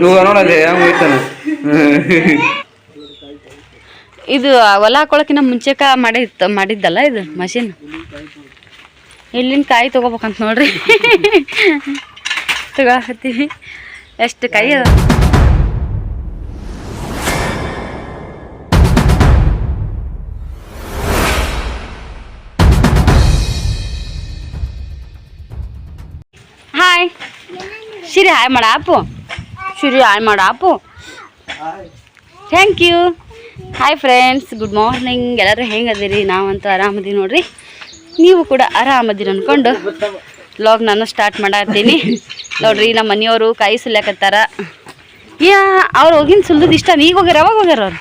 నువ్వు ನೋಡದೆ ಹೆಂಗ್ ಹೋಯ್ತಾನ ಇದು ಹೊಲ ಹಾಕೊಳಕಿನ ಮುಂಚೆಕ ಮಾಡಿತ್ತು ಮಾಡಿದ್ದಲ್ಲ ಇದು ಮಷಿನ್ ಇಲ್ಲಿನ ಕಾಯಿ ತೊಗೋಬೇಕಂತ ನೋಡ್ರಿ ತಗೊಳಕತ್ತೀವಿ ಎಷ್ಟು ಕಾಯಿ ಅದ ಶಿರಿ ಹಾಯ್ ಮಾಡ ಅಪ್ಪು ಶಿರಿ ಹಾಯ್ ಮಾಡ Appu thank you hi friends good morning ಎಲ್ಲರೂ ಹೆಂಗದಿರಿ? ನಾವಂತೂ ಆರಾಮದೀವಿ ನೋಡ್ರಿ. ನೀವು ಕೂಡ ಆರಾಮದಿರಿ ಅಂದ್ಕೊಂಡು ಲಾಗ್ ನಾನು ಸ್ಟಾರ್ಟ್ ಮಾಡತ್ತೀನಿ. ನೋಡ್ರಿ, ನಮ್ಮ ಮನೆಯವರು ಕಾಯಿ ಸುಲ್ಯಾಕತ್ತಾರ. ಯಾ, ಅವ್ರು ಹೋಗಿನ ಸುಲ್ದದ ಇಷ್ಟ. ಈಗ ಹೋಗ್ಯಾರ, ಅವಾಗ ಹೋಗ್ಯಾರ ಅವ್ರು?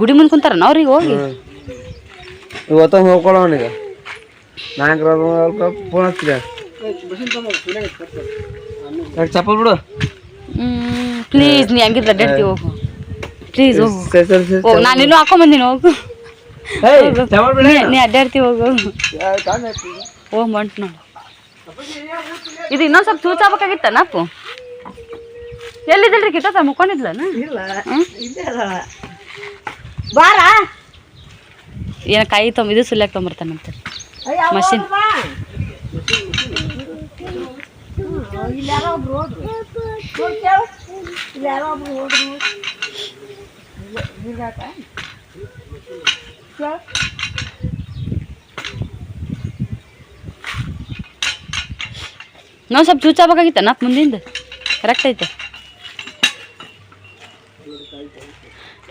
ಗುಡಿ ಮುಂದೆ ಕುಂತಾರ ಅವ್ರಿಗೆ ಹೋಗಿ? ಇವತ್ತ ಫೋನ್ ಹಚ್ಚಿದೆ. ಚಪ್ಪಲ್ ಬಿಡು. ಪ್ಲೀಸ್ ನೀ ಹಂಗಿದ್ರೆ ಅಡ್ಡಾಡ್ತೀವಿ ಹೋಗು. ಪ್ಲೀಸ್ ಹೋಗು. ಹೋಗು ನಾನು ಇನ್ನೂ ಹಾಕೊಂಬಂದಿನಿ ಹೋಗು. ಚಪ್ಪಲ್ ಬಿಡು. ನೀ- ಅಡ್ಡಾಡ್ತಿ ಅಡ್ಡಾಡ್ತೀವಿ ಹೋಗು. ಹೋಗ್ ಮಂಟ್ ನೋಡು. ಇದು ಇನ್ನೊಂದ್ ಸ್ವಲ್ಪ ಚೂಚ್ ಅಪ್ಪು? ನಪ್ಪು ಎಲ್ಲಿದ್ದಲ್ರಿ ಕಿತ್ತ ಮುಕ್ಕೊಂಡಿದ್ಲನ? ಬಾರ? ಏನ ಕಾಯಿ ತೊಂಬ ಇದು ಸುಲ್ಯಾಕ ತೊಂಬರ್ತಾನಂತೆ. ಮಷಿನ್ ನಾವು ಸ್ವಲ್ಪ ಚೂಚ್ ಆಗ್ಬೇಕಾಗಿತ್ತ ನಪ್ಪ ಮುಂದಿಂದ ಕರೆಕ್ಟ್ ಐತೆ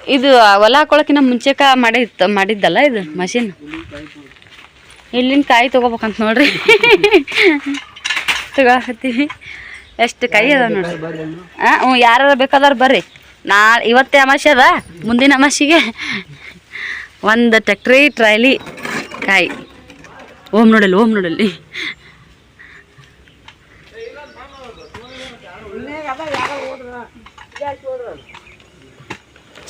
ಇದು ಹೊಲ ಹಾಕೊಳಕಿನ ಮುಂಚೆಕ ಮಾಡಿತ್ತು ಮಾಡಿದ್ದಲ್ಲ ಇದು ಮಷಿನ್ ಇಲ್ಲಿನ ಕಾಯಿ ತಗೋಬೇಕಂತ ನೋಡ್ರಿ. ತಗೋತೀವಿ ಎಷ್ಟು ಕೈ ಅದ ನೋಡ್ರಿ. ಹಾಂ ಹ್ಞೂ ಯಾರು ಬೇಕಾದವ್ರು ಬರ್ರಿ. ನಾಳೆ, ಇವತ್ತೇ ಅಮಾಸೆ ಅದ, ಮುಂದಿನ ಅಮಾಸಿಗೆ ಒಂದು ಟ್ಯಾಕ್ಟ್ರಿ ಟ್ರಾಯ್ಲಿ ಕಾಯಿ. ಓಮ್ ನೋಡಲ್ಲಿ ಓಮ್ ನೋಡಲ್ಲಿ.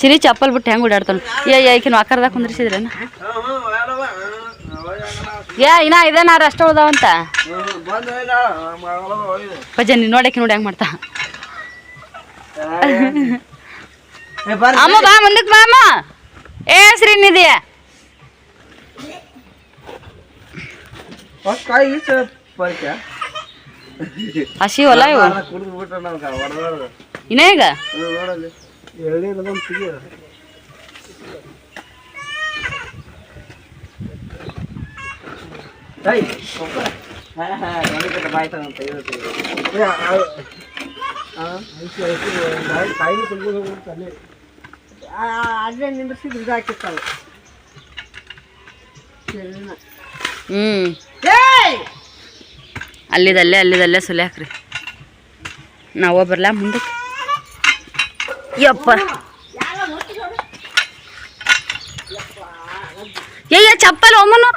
ಸಿರಿ ಚಪ್ಪಲ್ ಬಿಟ್ಟು ಹೆಂಗೆ ಓಡಾಡ್ತಾನೆ ಏ ಏಕಿನ ವಾಕರ್ದಾಗ ಕುಂದ್ರಿಸಿದ್ರೇನ? ಏ ಇನ್ನ ಇದೇನಾರ ಅಷ್ಟು ಉಳ್ದಾವಂತ ಭಜನ್ ನೋಡಕ್ಕೆ ನೋಡಿ ಹೆಂಗ್ ಮಾಡ್ತಾ. ಅಮ್ಮ ಬಾ ಮುಂದಕ್ಕೆ ಬಾ ಅಮ್ಮ. ಏ ಶ್ರೀನಿಧಿ. ಹೊಸ್ ಹೊಲ ಇವು. ಕುಡಿದು ಬಿಟ್ಟ ನಮ್ಗೆ ಹೊಡೆದ ಇನ್ನ ಈಗ ನೋಡಲ್ಲಿ ಎಳ್ನೀರದೊಂದು ತೆಗಿಯೋದು ಏಯ್, ಒಬ್ಬ. ಹಾ, ಹಾ, ಎಣ್ಣೆ ಬಾಯ್ ತಗೊಂಡ್ ತೆಗೆದು ತೆಗೆದು. ಏ, ಆ- ಆ, ಐಸಿ, ಐಸಿ, ಬಾಯ್- ಕಾಯಿಗೆ ತೆಗ್ದು ಹೋಗ್ಬಿಡ್ತು ಅಲ್ಲೇ. ಆ, ಆ, ಅಲ್ಲೇ ನಿಂದ್ರಿಸಿದ್ದು ಇದು ಹಾಕಿತ್ತಲ್ಲ ಹ್ಞೂ ಅಲ್ಲಿದಲ್ಲೇ ಅಲ್ಲಿದಲ್ಲೇ ಸುಲಿ ಹಾಕ್ರಿ ನಾವು ಬರ್ಲಾ ಮುಂದಕ್ಕೆ ಯಪ್ಪ ಏ ಏ, ಚಪ್ಪಲ್ ಒಮ್ಮನು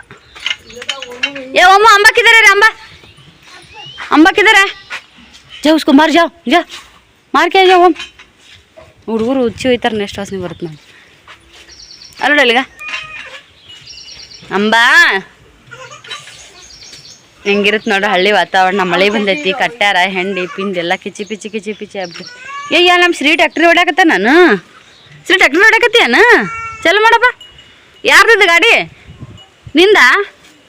ಏ, ಅಮ್ಮ ಅಂಬಾಕಿದಾರೆ ರೀ, ಅಂಬ. ಅಂಬಾಕಿದಾರೆ ಜಾ ಉಸ್ಕೊ ಮಾರ್ ಜಾವ್ ಜಾ. ಮಾರ್ಕೆ, ಜಾ ಓಮ್ ಹುಡುಗರು ಹುಚ್ಚಿ ಹೋಯ್ತಾರೆ ನೆಕ್ಸ್ಟ್ ವಾಸನೆ ಬರುತ್ತೆ ನಾನು ಅಲ್ಲ ಅಲ್ಲಿಗ. ಅಂಬಾ. ಹೆಂಗಿರುತ್ತೆ ನೋಡು, ಹಳ್ಳಿ ವಾತಾವರಣ. ಮಳೆ ಬಂದೈತಿ ಕಟ್ಟಾರ ಹೆಂಡಿ, ಪಿಂಡಿ ಎಲ್ಲ ಕಿಚಿ, ಪಿಚಿ ಕಿಚಿ, ಪಿಚಿ ಹಬ್ಬ ಏಯ್ಯ ನಮ್ಮ ಶ್ರೀ ಟ್ಯಾಕ್ಟ್ರಿ ಹೊಡ್ಯಾಕತ್ತ ನಾನು ಶ್ರೀ ಟ್ಯಾಕ್ಟ್ರಿ ಹೊಡ್ಯಾಕತ್ತೀಯನ ಚಲೋ ಮಾಡಪ್ಪ. ಯಾರ್ದಿದ್ದು ಗಾಡಿ? ನಿಂದ?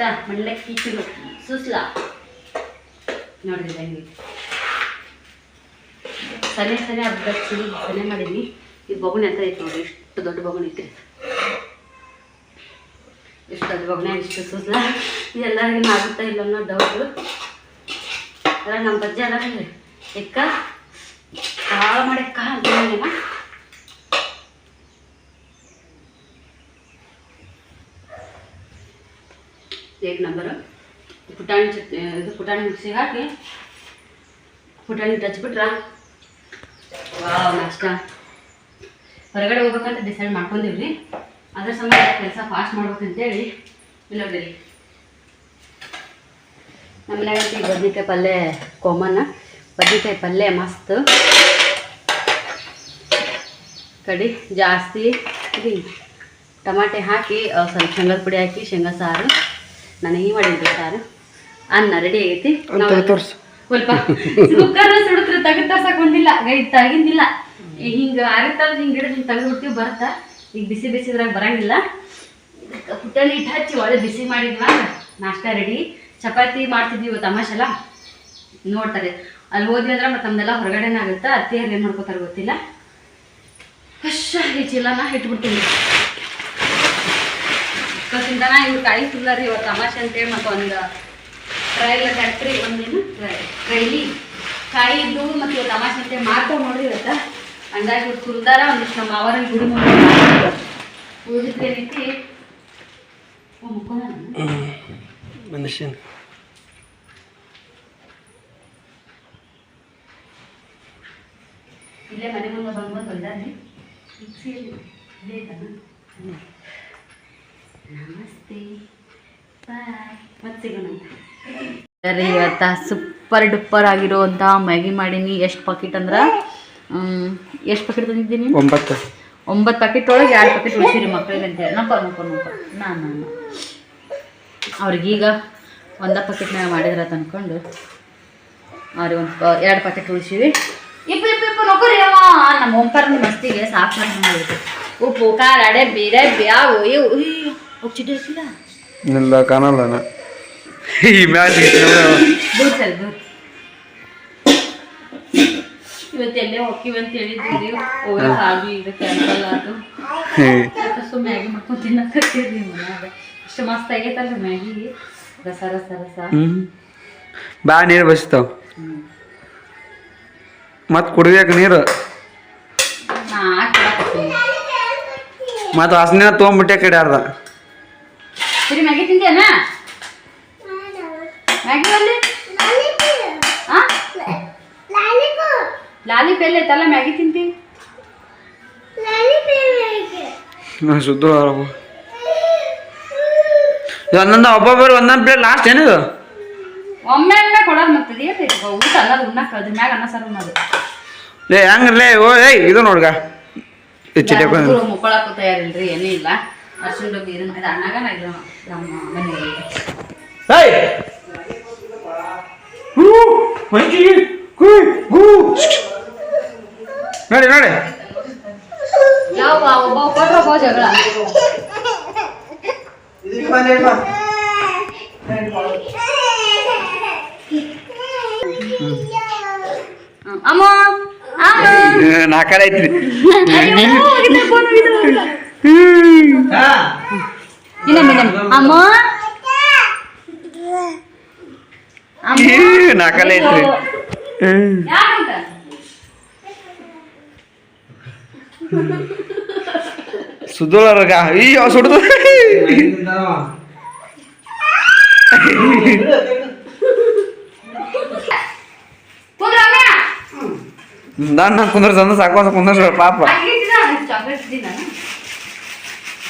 ನಾಷ್ಟ ಮಂಡಕ್ಕಿ ಚಿರು ಸುಸ್ಲ? ನೋಡಿದ್ರೆ ಸನೆ ಸನೆ ಹಬ್ಬದ ಸನೆ ಮಾಡೀನಿ ಈ ಬೊಗುಣಿ ಅಂತ ಐತೆ ನೋಡಿ ಎಷ್ಟು ದೊಡ್ಡ ಬೊಗುಣಿ ಐತ್ರಿ. ಇಷ್ಟು ದೊಡ್ಡ ಬಗ್ನೆ ಇಷ್ಟು ಸುಸ್ಲ. ಎಲ್ಲರಿಗೂ ಆಗುತ್ತಾ ಇಲ್ಲ ಅನ್ನೋ ಡೌಟು ಅಲ್ಲ ನಮ್ಮ ಬಜ್ಜಿ ಅಲ್ಲ ಎಕ್ಕ ಭಾಳ ಮಾಡಕ್ಕ ಅಂತೇಳಿನ ಏಕ್ ನಂಬರು ಪುಟಾಣಿ ಚಟ್ನಿ ಇದು ಪುಟಾಣಿ ಮಿಕ್ಸಿಗೆ ಹಾಕಿ ಪುಟಾಣಿ ಹಚ್ಬಿಟ್ರ ವಾವ್ ನಾಷ್ಟ ಹೊರಗಡೆ ಹೋಗ್ಬೇಕಂತ ಡಿಸೈಡ್ ಮಾಡ್ಕೊಂಡಿವ್ರಿ. ಅದ್ರ ಸಂಬಂಧ ಕೆಲಸ ಫಾಸ್ಟ್ ಮಾಡ್ಬೇಕಂತೇಳಿ ನೋಡ್ರಿ ನಮ್ಮ ಮನ್ಯಾಗ ಈ ಬದ್ನಿಕಾಯಿ ಪಲ್ಯ ಕಾಮನ್ ಬದ್ನಿಕಾಯಿ ಪಲ್ಯ ಮಸ್ತ್. ಕಡಿ ಜಾಸ್ತಿ. ಟಮಾಟೆ ಹಾಕಿ ಸ್ವಲ್ಪ ಶೇಂಗಾದ ಪುಡಿ ಹಾಕಿ, ಶೇಂಗಾ ಸಾರು. ನಾನು ಈ ಮಾಡಿದ್ದೆ ಸಾರು ಅನ್ನ ರೆಡಿ ಆಗೈತಿ. ಸ್ವಲ್ಪ ಕುಕ್ಕರ್ ಸುಡಿದ್ರೆ ತೆಗೆದು ತರ್ಸಕ್ ಬಂದಿಲ್ಲ. ಗೈಡ್ ತಗಿಂದಿಲ್ಲ. ಹಿಂಗ ಆಗುತ್ತಲ್ಲ ಹಿಂಗ ಹಿಡಿದು ಹಿಂಗೆ ತೆಗೆದು ಬಿಡ್ತೀವಿ ಬರುತ್ತಾ? ಈಗ ಬಿಸಿ ಬಿಸಿದ್ರಾಗ ಬರಂಗಿಲ್ಲ. ಪುಟ್ಟಲ್ಲಿ ಹಿಟ್ಟು ಹಚ್ಚಿ ಒಳ್ಳೆ ಬಿಸಿ ಮಾಡಿದ್ವಾ? ನಾಷ್ಟ ರೆಡಿ ಚಪಾತಿ ಮಾಡ್ತಿದ್ವಿ ಇವತ್ತು ತಮಾಷೆಲ್ಲ ನೋಡ್ತಾರೆ. ಅಲ್ಲಿ ಹೋದ್ವಿ ಅಂದ್ರೆ ಮತ್ತೆ ನಮ್ದೆಲ್ಲ ಹೊರಗಡೆನೇ ಆಗುತ್ತೆ? ಅತ್ತೆಯವ್ರು ಏನು ಮಾಡ್ಕೋತಾರೆ ಗೊತ್ತಿಲ್ಲ. ಫಶ್ ಈ ಚೀಲನ ಇಟ್ಬಿಡ್ತೀನಿ. ಇವ್ರು ಇವತ್ತು ತಮಾಷೆ ಅಂತೇಳಿ ಮತ್ತೆ ಒಂದು ಟ್ರೈಲ್ ಫ್ಯಾಕ್ಟ್ರಿ ಒಂದೇನು ಟ್ರೈಲಿ ಕಾಯಿ ಇದ್ದು ಮತ್ತೆ ಇವತ್ತು ತಮಾಷೆ ಅಂತೇಳಿ ಮಾಡ್ಕೊಂಡು ನೋಡ್ರಿ ಇವತ್ತು. ಹಂಗಾಗಿ ಇವ್ರು ಒಂದಿಷ್ಟು ನಮ್ಮ ಅವರ ಗುಡಿ ಉಳಿದಿದ್ದೇನೈತಿ ರೀತಿ ಮನುಷ್ಯನ್ ಇಲ್ಲೇ ಮನೆ ಮುಂದೆ ಬಂದು ಬಂದು ಹೊಲ್ದಾರಿ ಮಿಕ್ಸಿಯಲ್ಲಿ ಬಾಯ್ ಮತ್ತೆ ಸಿಗೋಣಂತ ರೀ ಇವತ್ತು ಸೂಪರ್ ಡುಪ್ಪರ್ ಆಗಿರುವಂಥ ಮ್ಯಾಗಿ ಮಾಡೀನಿ. ಎಷ್ಟು ಪಾಕೆಟ್ ಅಂದ್ರೆ? ಎಷ್ಟು ಪಾಕೆಟ್ ತಂದಿದ್ದೀನಿ? ಒಂಬತ್ತು. ಒಂಬತ್ತು ಪ್ಯಾಕೆಟ್ ಒಳಗೆ ಎರಡು ಪ್ಯಾಕೆಟ್ ಉಳಿಸಿರಿ ಮಕ್ಕಳಿಗೆ ಅಂತ ಹೇಳಿ. ನಪ್ಪ ನಪ್ಪ ನಪ್ಪ ನಾನು ಅವ್ರಿಗೀಗ ಒಂದ ಪ್ಯಾಕೆಟ್ನಾಗ ಮಾಡಿದ್ರ ತಂದ್ಕೊಂಡು ಅವ್ರಿಗೆ ಒಂದು ಎರಡು ಪ್ಯಾಕೆಟ್ ಉಳಿಸಿವಿ. ಇಪ್ಪ ಇಪ್ಪ ಇಪ್ಪ ನೋಕರಿ ಅವ. ನಮ್ಮ ಓಂಕಾರ ಮಸ್ತಿಗೆ ಸಾಕು ಮಾಡಿಬಿಟ್ಟು ಉಪ್ಪು ಖಾರ ಅಡೆ ಬೀರೆ ಬ್ಯಾವು ಇವು ಚಿಡ್ಡಿ ಹಾಕಿಲ್ಲ ಇಲ್ಲ ಕಾಣಲ್ಲ ಈ ಮ್ಯಾಚ್ ದೂರ ಸರಿ ದೂರ ಇವತ್ತು ಎಲ್ಲೇ ಹೋಗ್ತೀವಿ ಅಂತ ಹೇಳಿದ್ವಿ ಹೋಗೋ ಹಾಗೆ ಇದು ಕ್ಯಾನ್ಸಲ್ ಸುಮ್ಮನೆ ಮ್ಯಾಗಿ ಮಾಡ್ಕೊಂಡು ತಿನ್ನಕತ್ತೀರಿ ಮನ್ಯಾಗ ಇಷ್ಟು ಮಸ್ತ್ ಆಗೈತಲ್ರಿ ಮ್ಯಾಗಿ. ರಸ ರಸ ರಸ. ಬಾ ನೀರು ಬಸ್ತಾವ ಮತ್ ಕುಡಿಬೇಕು ನೀರು? ಮತ್ ವಾಸನೆ ತೊಗೊಂಬಿಟ್ಟೆ ಕಡೆ ಅರ್ಧ. ಸರಿ ಮ್ಯಾಗಿ ತಿಂತೀಯನ? ಮ್ಯಾಗಿ ಅಲ್ಲಿ? ಲಾಲಿ ಪೆಲ್ಲ ಐತಲ್ಲ ಮ್ಯಾಗಿ ತಿಂತಿ? ಶುದ್ಧ ಒಂದೊಂದು ಒಬ್ಬೊಬ್ಬರು ಒಂದೊಂದು ಪ್ಲೇಟ್ ಲಾಸ್ಟ್ ಏನಿದು ಒಮ್ಮೆ ಒಮ್ಮೆ ಕೊಡೋದು ಮತ್ತೆ ಏಟ್ ಐತಿ ಊಟ ಅನ್ನೋದು ಉಣ್ಣಕ್ಕೆ ಅದ್ರ ಮ್ಯಾಗ ಅನ್ನ ಸಾರು ಉಣ್ಣೋದು ಲೇ ಹೆಂಗ್ರಲೇ ಓ ಏಯ್ ಇದು ನೋಡ್ಗ. ಮುಕ್ಕೊಳಕ್ಕೂ ತಯಾರಿಲ್ರಿ ಏನೂ ಇಲ್ಲ. ಅರ್ಶಿನ ಡಬ್ಬಿ ಇದನ್ನ ಇದು ಅಣ್ಣಾಗ ನಾ ಇದು ನಮ್ಮ ಮನೆಯಲ್ಲಿ. ಏಯ್! ಹೂ, ಮಂಕಿ, ಹೂ, ಹೂ. ನೋಡಿ ನೋಡಿ ಯಾವ ಒಬ್ಬ ಕೊಟ್ರ ಒಬ್ಬ ಜಗಳ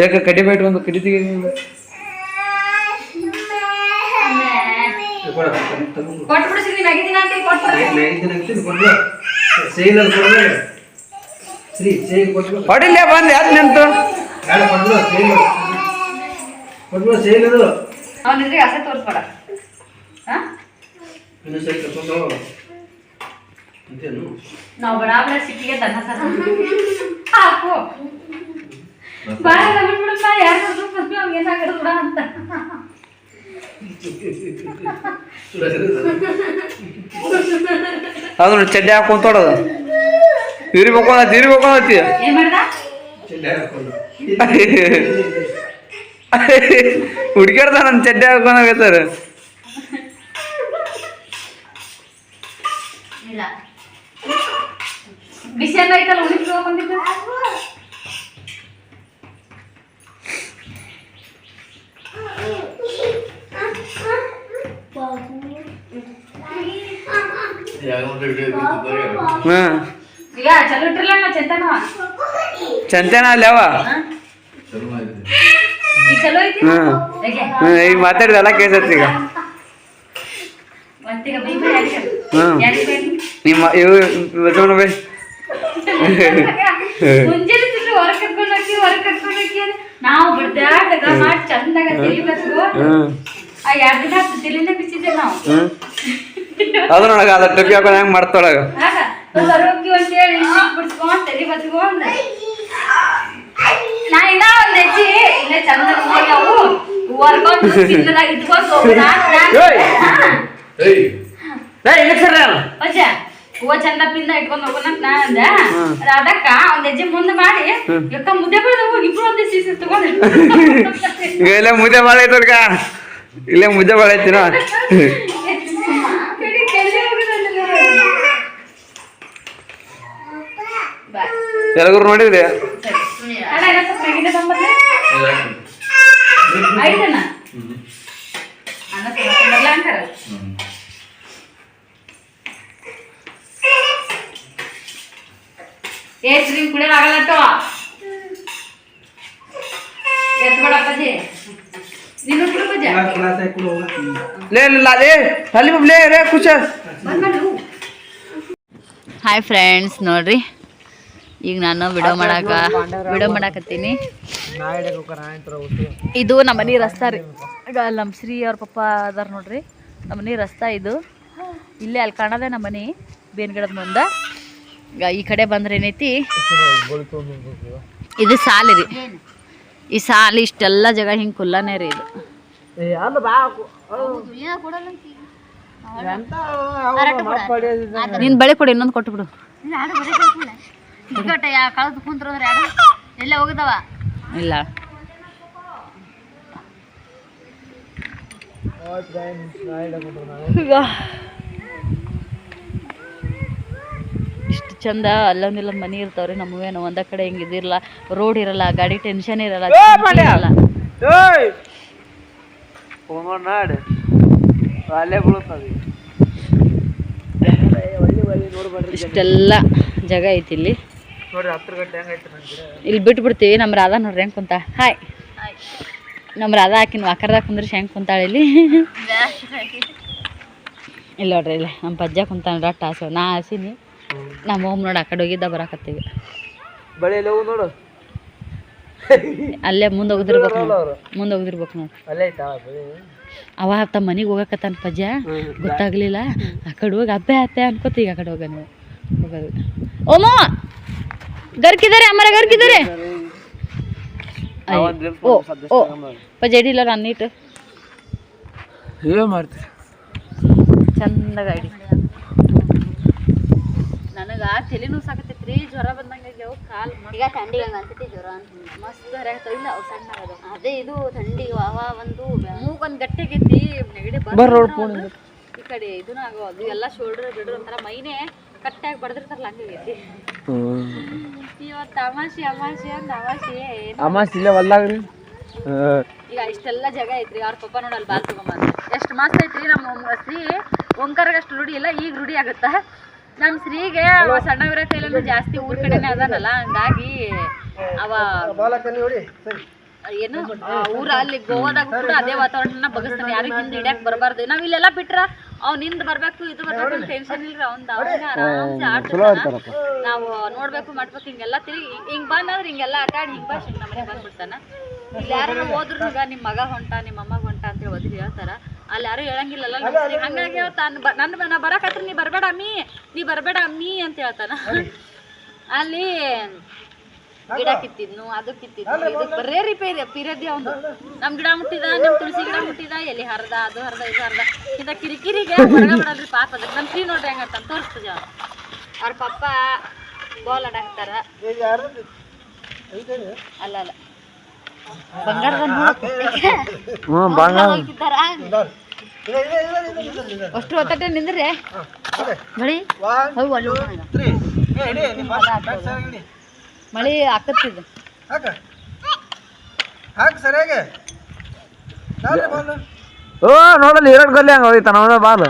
ಯಾಕೆ ಕಡಿ ಬೈಟ್ ಒಂದು ಕಡಿತಿಗೆ ಹೊಡಿಲೇ ಬಂದು ಯಾಕೆ ನಿಂತು? ಅವನಿದ್ರೆ ಹಸೆ ತೋರಿಸ್ಬೇಡ. ನಾವು ಬಡ ಬಡ ಸಿಟ್ಟಿಗೆ ದನ ಹಾಕು. ಬಾಳ ಬಿಡ್ಬಿಡಪ್ಪ ಯಾರು ಬಂದು ಅವ್ನು ಏನಾಗದು ಬಿಡ ಅಂತ. ಅದನ್ನ ಚಡ್ಡಿ ಹಾಕೊಂತೋಡದು ಇರ್ಬೇಕು ಇರ್ಬೇಕು ಅನ್ನತ್ತಿ ಏನ್ ಮಾಡ್ದ? ಚೆಂಡೆ ಹಾಕೊಂಡು ಹುಡ್ಕ್ಯಾರ್ದ ನನ್ನ ಚಡ್ಡಿ ಹಾಕೊಂಡಾಗತ್ತಾರ ಬಿಸಿ ಅನ್ನ ಐತಲ್ಲ ಬಂದಿದ್ದು ಚಂತನ ಅಲ್ಲಿ ಅವ ಚಲೋ ಆಗಿದೆ ಈಗ ಚಲೋ ಐತಿ ಹ್ಮ್ ಯಾಕೆ ಹ್ಮ್ ಈಗ ಮಾತಾಡಿದೆಲ್ಲ ಕೇಸತ್ತಿ ಈಗ ಮತ್ತೀಗ ಬೈ ಬೈ ಯಾರಿಗೆ ಹ್ಮ್. ಯಾರಿಗೆ ಬೈ ನಿಮ್ಮ ಇವು ಬಸವಣ್ಣ ಬೈ ನಾವು ಬಿಡ್ದಾಡ್ದಾಗ ಮಾಡಿ ಚಂದಾಗ ತಿಳಿಬೇಕು ಆ ಎರಡು ದಿನ ತಲೆನೇ ಬಿಚ್ಚಿದ್ದೆ ನಾವು. ಹ್ಮ್. ಅದು ಟೊಪ್ಪಿ ಹಾಕೊಂಡು ಹೆಂಗ್ ಮಾಡ್ತಾಳಗ ಹೊರಗೆ ಅಂತೇಳಿ ಬಿಡ್ಸ್ಕೊಂಡ್ ತಲೆ ಬಚ್ಕೊಂಡ್ ನಾ ಇನ್ನ ಒಂದ್ ಹೆಜ್ಜೆ ಇಲ್ಲೇ ಚಂದ ಅವು. ತಿನ್ನದಾಗ ಇಟ್ಕೊಂಡು ಹೋಗೋಣ ಹೂವ ಚಂದ ಪಿಂದ ಇಟ್ಕೊಂಡು ಹೋಗೋಣ ನಾ ಅಂದೆ. ಅದಕ್ಕ ಒಂದ್ ಹೆಜ್ಜೆ ಮುಂದೆ ಮಾಡಿ ಯಕ್ಕ ಮುದ್ದೆ ಬೆಳೆದ ಇಬ್ರು ಒಂದೇ ಸೀಸಿ ತಗೊಂಡು ಈಗ ಇಲ್ಲೇ ಮುದ್ದೆ ಭಾಳ ಐತಲ್ಕ ಇಲ್ಲೇ ಮುದ್ದೆ ಭಾಳ ಐತಿನ. ಎಲ್ಲಗರು ನೋಡಿದ್ರಿ? ಸರಿ. ಅಣ್ಣ, ಇನ್ನೊಂದ್ ಸ್ವಲ್ಪ ಮ್ಯಾಗಿಂದ ತಂಬರ್ಲೆ? ಆಯ್ತಣ್ಣ ಅಣ್ಣ ತಗೊಂಬರ್ಲ ಅಂತಾರ ಏ ಸ್ರೀ ಕುಡಿಯೋದು ಆಗಲ್ಲಟ್ಟು ಎತ್ಬೇಡ ಅಪ್ಪಾಜಿ ನೀನು ಕುಡು ಪೂಜೆ ಕ್ಲಾಸ್ ಹಾಕೊಂಡು ಹೋಗ ಲೇ ಲೇ ಲೇ ಅಲ್ಲಿ ಲೇ ರೇ ಖುಷ ಹಾಯ್ ಫ್ರೆಂಡ್ಸ್ ನೋಡ್ರಿ. ಈಗ ನಾನು ವಿಡಿಯೋ ಮಾಡಾಕ ವಿಡಿಯೋ ಮಾಡಾಕತ್ತೀನಿ. ಇದು ನಮ್ಮ ಮನೆ ರಸ್ತಾ ರೀ. ಈಗ ನಮ್ಮ ಶ್ರೀ ಅವ್ರ ಪಪ್ಪ ಅದಾರ ನೋಡ್ರಿ. ನಮ್ಮ ಮನೆ ರಸ್ತಾ ಇದು. ಇಲ್ಲೇ ಅಲ್ಲಿ ಕಾಣದೆ ನಮ್ಮ ಮನೆ. ಬೇನ್ ಗಿಡದ ಮುಂದೆ. ಈ ಕಡೆ ಬಂದ್ರೆ ಏನೈತಿ? ಇದು ಸಾಲಿ ರೀ ಈ ಸಾಲಿ ಇಷ್ಟೆಲ್ಲ ಜಾಗ ಹಿಂಗೆ ಕುಲ್ಲನೇ ರೀ ಇದು. ನಿನ್ ಬಳಿ ಕೊಡಿ ಇನ್ನೊಂದು ಕೊಟ್ಟು ಬಿಡು. ಕಳೆದು ಕುಂತ್ರಂದ್ರೆ ಯಾರು ಎಲ್ಲ ಹೋಗಿದಾವ ಇಲ್ಲ. ಚಂದ ಅಲ್ಲೊಂದಿಲ್ಲ ಮನಿ ಇರ್ತಾವ್ರಿ ನಮ್ಮವೇನು ಒಂದ ಕಡೆ ಹಿಂಗೆ ಇದಿರಲ್ಲ ರೋಡ್ ಇರಲ್ಲ ಗಾಡಿ ಟೆನ್ಷನ್ ಇರಲ್ಲ ಇಷ್ಟೆಲ್ಲ ಜಾಗ ಐತಿ ಇಲ್ಲಿ. ಇಲ್ಲಿ ಬಿಟ್ಟು ಬಿಡ್ತೀವಿ ನಮ್ಮ ರಾಧಾ ನೋಡ್ರಿ ಹೆಂಗೆ ಕುಂತ ಹಾಯ್. ನಮ್ಮ ರಾಧಾ ಹಾಕಿನ ವಾಕರ್ದಾಗ ಕುಂದ್ರಿಸಿ ಹೆಂಗೆ ಕುಂತಾಳೆ ಇಲ್ಲಿ. ಇಲ್ಲ ನೋಡ್ರಿ ಇಲ್ಲಿ ನಮ್ಮ ಪಜ್ಜ ಕುಂತಾನ ರಟ್ಟ ಹಾಸು ನಾ ಹಾಸಿನಿ. ನಮ್ಮ ಹೋಮ್ ನೋಡಿ ಆ ಕಡೆ ಹೋಗಿದ್ದ ಬರಾಕತ್ತೀವಿ. ಬಳಿ ನೋಡು. ಅಲ್ಲೇ ಮುಂದೆ ಹೋಗಿರ್ಬೇಕು ನೋಡು. ಮುಂದೆ ಹೋಗಿರ್ಬೇಕು ನೋಡು. ಅಲ್ಲೇ ಐತಾ ಬಳಿ? ಅವ ತಮ್ಮ ಮನೆಗೆ ಹೋಗಕತ್ತಾನ ಪಜ್ಜ ಗೊತ್ತಾಗ್ಲಿಲ್ಲ. ಆ ಕಡೆ ಹೋಗಿ ಅಬ್ಬೆ ಅತ್ತೆ ಅನ್ಕೋತ ಈಗ ಆ ಕಡೆ ಹೋಗ ನೀವು. ಹೋಗೋದು. ಓಮೋ! ಗರ್ಕಿದಾರೆ ಅಮ್ಮರ ಗರ್ಕಿದ್ದಾರೆ ಓ ಓ. ಪಜ್ಜ ನಾನು ನೀಟು? ಏನು ಮಾಡ್ತೀರಿ? ಚಂದಾಗ ಇಡಿ ನನಗೆ ತಲೆನೂ ಸಾಕತ್ತೈತ್ರಿ ಜ್ವರ ಬಂದಂಗೆ ಆಗ್ಯಾವ ಕಾಲು ಈಗ ಥಂಡಿ ಹಂಗ ಅನ್ಸತಿ ಜ್ವರ ಅಂತ ಮಸ್ತ್ ಜ್ವರ ಆಗ್ತಾವ ಇಲ್ಲ ಅವು ಸಣ್ಣ ಆಗದ ಅದೇ ಇದು ಥಂಡಿ ಅವ ಒಂದು ಮೂಗೊಂದು ಗಟ್ಟಿಗೈತಿ ನೆಗಡಿ ಬಂದ್ ಈ ಕಡೆ ಇದನ್ನ ಆಗೋ ಅದು ಎಲ್ಲ ಶೋಲ್ಡರ್ ಬಿಡ್ರ ಒಂಥರ ಮೈನೇ ಕಟ್ಟಾಗಿ ಬಡದಿರ್ತಾರಲ್ಲ ಹಂಗಾಗೈತಿ ಇವತ್ತು ಅಮಾಸಿ ಅಮಾಸಿ ಅಂದ್ ಅಮಾಸಿ ಏನು ಅಮಾಸ್ ಇಲ್ಲೇ ಹೊಲ್ದಾಗ್ರಿ. ಈಗ ಇಷ್ಟೆಲ್ಲ ಜಾಗ ಐತ್ರಿ ಅವ್ರ ಪಪ್ಪ ನೋಡಿ ಅಲ್ಲಿ ಬಾಲ್ ತಗೊಂಬಂದು. ಎಷ್ಟು ಮಸ್ತ್ ಐತ್ರಿ ನಮ್ಮ ಶ್ರೀ ಓಂಕಾರಗಷ್ಟು ಅಷ್ಟು ರೂಢಿ ಇಲ್ಲ ಈಗ ರೂಢಿ ಆಗುತ್ತ? ನಮ್ಮ ಶ್ರೀಗೆ ಅವ ಸಣ್ಣವಿರೋ ಕೈಲೂ ಜಾಸ್ತಿ ಊರ್ ಕಡೆನೆ ಅದಾನಲ್ಲ ಹಂಗಾಗಿ ಅವ ಏನು? ಊರ ಅಲ್ಲಿ ಗೋವಾದಾಗ ಕೂಡ ಅದೇ ವಾತಾವರಣ ಬಗಸ್ತಾನೆ ಯಾರು ಹಿಂದೆ ಹಿಡಿಯಕ್ ಬರಬಾರ್ದು. ನಾವ್ ಇಲ್ಲೆಲ್ಲ ಬಿಟ್ರ ಅವ್ ಹಿಂದ್ ಬರ್ಬೇಕು ಇದು ಬರ್ಬೇಕು ಟೆನ್ಷನ್ ಇಲ್ರಿ. ಅವ್ನ ಅವನ ಆರಾಮ್ಸೆ ಆಡ್ತಾನ. ನಾವು ನೋಡ್ಬೇಕು ಮಾಡ್ಬೇಕು ಹಿಂಗೆಲ್ಲ ತಿರುಗಿ ಹಿಂಗ್ ಬಂದ್ರೆ ಹಿಂಗೆಲ್ಲ ಆಟ ಆಡಿ ಹಿಂಗ್ ಬಾಶ್ ನಮ್ಮ ಮನೆ ಬಂದ್ಬಿಡ್ತಾನ. ಇಲ್ಲಿ ಯಾರು ಹೋದ್ರು ನಿಮ್ ಮಗ ಹೊಂಟ ನಿಮ್ಮ ಅಮ್ಮ ಹೊಂಟ ಅಂತ ಹೇಳಿ ಹೇಳ್ತಾರ. ಅಲ್ಲಿ ಯಾರು ಹೇಳಂಗಿಲ್ಲಲ್ಲ ಹಂಗಾಗಿ ಹೇಳ್ತಾನ ನನ್ನ ನಾ ಬರಕತ್ರ ನೀ ಬರಬೇಡ ಅಮ್ಮಿ ನೀ ಬರಬೇಡ ಅಮ್ಮಿ ಅಂತ ಹೇಳ್ತಾನ. ಅಲ್ಲಿ. ಗಿಡ ಕಿತ್ತಿದ್ನು ಅದು ಕಿತ್ತಿದ್ನು. ಇದಕ್ಕೆ ಬರೇ ರಿಪೇರಿ ಪಿರದಿ ಅವನು ನಮ್ ಗಿಡ ಮುಟ್ಟಿದ ನಮ್ ತುಳಸಿ ಗಿಡ ಮುಟ್ಟಿದ ಎಲ್ಲಿ ಹರ್ದ ಅದು ಹರ್ದ ಇದು ಹರ್ದ. ಇಂಥ ಕಿರಿಕಿರಿಗೆ ಹೊರಗೆ ಬಿಡೋದ್ರಿ ಪಾಪ ಅದಕ್ಕೆ ನಮ್ ಫ್ರೀ ನೋಡ್ರಿ ಹೆಂಗಂತ ತೋರಿಸ್ತದ ಅವ್ರ. ಪಪ್ಪ ಬಾಲ್ ಆಡಾಕ್ತಾರ ಅಲ್ಲ ಅಲ್ಲ. ಹ್ಞೂ ಬಂಗಾರ ಅಷ್ಟು ಹೊತ್ತಟ್ಟೆ ನಿಂದ್ರಿ? ಮಳಿ? ಅಲ್ಲಿ. ಮಳಿ ಆಕತ್ತಿದ್ದು ಹಾಕ ಹಾಕ ಸರಿಯಾಗಿ ಓ ನೋಡಲ್ಲ ಎರಡು ಗಲ್ಲಿ ಹಂಗೆ ಹೋಯ್ತಾನ ಅವನ ಬಾಲ್.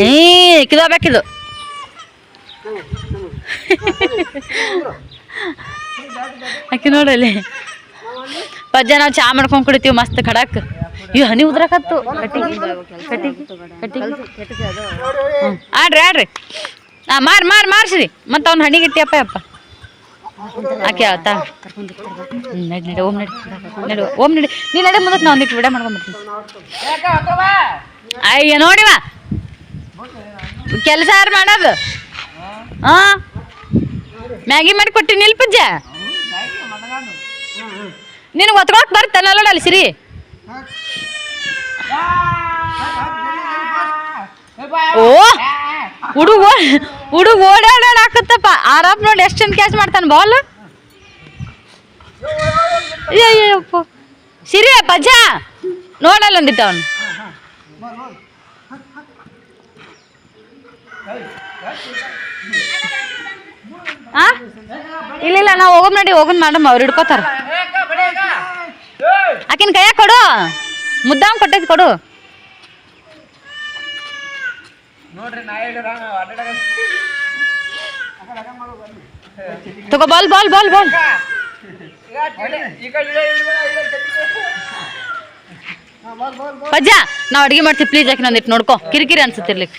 ಏ ಕಿಲೋ ಬೇಕಿದು? ಆಕಿ ನೋಡಲ್ಲಿ. ಪಜ್ಜ ನಾವು ಚಾ ಮಾಡ್ಕೊಂಡ್ ಕುಡಿತೀವಿ ಮಸ್ತ್ ಖಡಕ್. ಇವ್ ಹನಿ ಉದ್ರಕತ್ತು. ಕಟ್ಟಿಗೆ? ಆಡ್ರಿ ಆಡ್ರಿ. ಹಾಂ ಮಾರ್ ಮಾರ್, ಮಾರ್ಸ್ರಿ. ಮತ್ತೆ ಅವ್ನ ಹಣಿ ಗಿಟ್ಟಿ ಅಪ್ಪ ಆಕೆ ಆತ. ನಡಿ ನಡಿ, ಓಮ್ ನಡಿ. ನಡಿ, ಓಮ್ ನಡಿ. ನೀ ನಡೆ ಮುಂದಕ್ಕೆ ನಾವು ಒಂದಿಟ್ಟು ವಿಡ ಮಾಡ್ಕೊಂಡ್ಬಿಡ್ತೀನಿ ಅಯ್ಯ, ನೋಡಿವ? ಕೆಲಸ ಯಾರು ಮಾಡೋದು? ಹಾ? ಮ್ಯಾಗಿ ಮಾಡಿ ಕೊಟ್ಟಿನಿ ಇಲ್ಲಿ ಪೂಜ ನಿನಗೆ ಒತ್ಕೊಳಕ್ ಬರ್ತಾನ ಅಲ್ಲಿ ಸಿರಿ. ಓ, ಹುಡುಗ ಹುಡುಗ ಓಡಾಡಾಡ ಹಾಕತ್ತಪ್ಪ ಆರಾಮ್ ನೋಡಿ ಎಷ್ಟು ಚಂದ ಕ್ಯಾಚ್ ಮಾಡ್ತಾನೆ ಬಾಲ್. ಅಯ್ಯಪ್ಪ ಸಿರಿ ಪಜ್ಜ ನೋಡಲ್ಲ ಒಂದಿತ್ತು ಅವನು. ಇಲ್ಲ ಇಲ್ಲ ನಾವು ಹೋಗೋಮ್ ನಡಿ ಹೋಗೋನ್ ಮಾಡಮ್ಮ ಅವ್ರು ಹಿಡ್ಕೋತಾರ. ಆಕಿನ ಕೈಯಾಗ ಕೊಡು. ಮುದ್ದಾಮ್ ಕೊಟ್ಟೈತಿ ಕೊಡು. ತಗೋ ಬಾಲ್ ಬಾಲ್ ಬಾಲ್ ಬಾಲ್. ಪಜ್ಜ ನಾವ್ ಅಡ್ಗೆ ಮಾಡ್ತೀವಿ ಪ್ಲೀಸ್ ಆಕಿ ನಂದಿಟ್ಟು ನೋಡ್ಕೊ. ಕಿರಿಕಿರಿ ಅನ್ಸುತ್ತಿರ್ಲಿಕ್ಕೆ